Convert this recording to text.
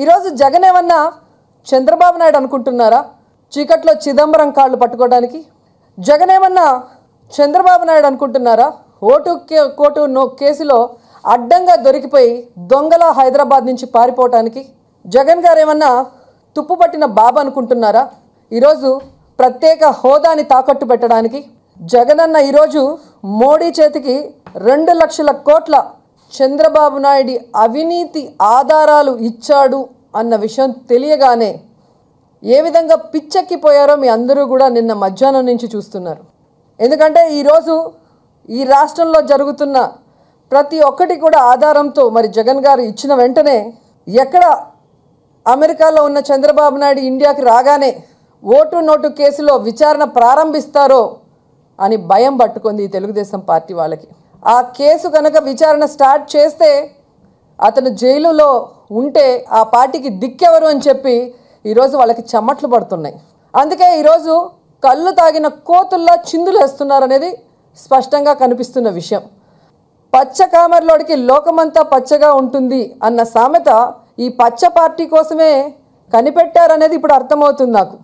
ఈరోజు జగన్ ఏమన్నా చంద్రబాబు నాయుడు అనుకుంటున్నారా? చీకట్లో చిదంబరం కాళ్ళు పట్టుకోవడానికి? జగన్ ఏమన్నా చంద్రబాబు నాయుడు అనుకుంటున్నారా? ఓటు కోటు నో కేసులో అడ్డంగా దొరికిపోయి దొంగల హైదరాబాద్ నుంచి పారిపోవటానికి? జగన్ గారు ఏమన్నా తుప్పుపట్టిన బాబు అనుకుంటున్నారా? ఈరోజు ప్రత్యేక హోదాని తాకట్టు పెట్టడానికి? జగనన్న ఈరోజు మోడీ చేతికి రెండు లక్షల కోట్ల చంద్రబాబు నాయుడి అవినీతి ఆధారాలు ఇచ్చాడు అన్న విషయం తెలియగానే ఏ విధంగా పిచ్చెక్కిపోయారో మీ అందరూ కూడా నిన్న మధ్యాహ్నం నుంచి చూస్తున్నారు. ఎందుకంటే ఈరోజు ఈ రాష్ట్రంలో జరుగుతున్న ప్రతి ఒక్కటి కూడా ఆధారంతో మరి జగన్ గారు ఇచ్చిన వెంటనే ఎక్కడ అమెరికాలో ఉన్న చంద్రబాబు నాయుడు ఇండియాకి రాగానే ఓటు నోటు కేసులో విచారణ ప్రారంభిస్తారో అని భయం పట్టుకుంది ఈ తెలుగుదేశం పార్టీ వాళ్ళకి. ఆ కేసు కనుక విచారణ స్టార్ట్ చేస్తే అతను జైలులో ఉంటే ఆ పార్టీకి దిక్కెవరు అని చెప్పి ఈరోజు వాళ్ళకి చెమట్లు పడుతున్నాయి. అందుకే ఈరోజు కళ్ళు తాగిన కోతుల్లా చిందులు వేస్తున్నారనేది స్పష్టంగా కనిపిస్తున్న విషయం. పచ్చ కామర్లోడికి లోకమంతా పచ్చగా ఉంటుంది అన్న సామెత ఈ పచ్చ పార్టీ కోసమే కనిపెట్టారనేది ఇప్పుడు అర్థమవుతుంది నాకు.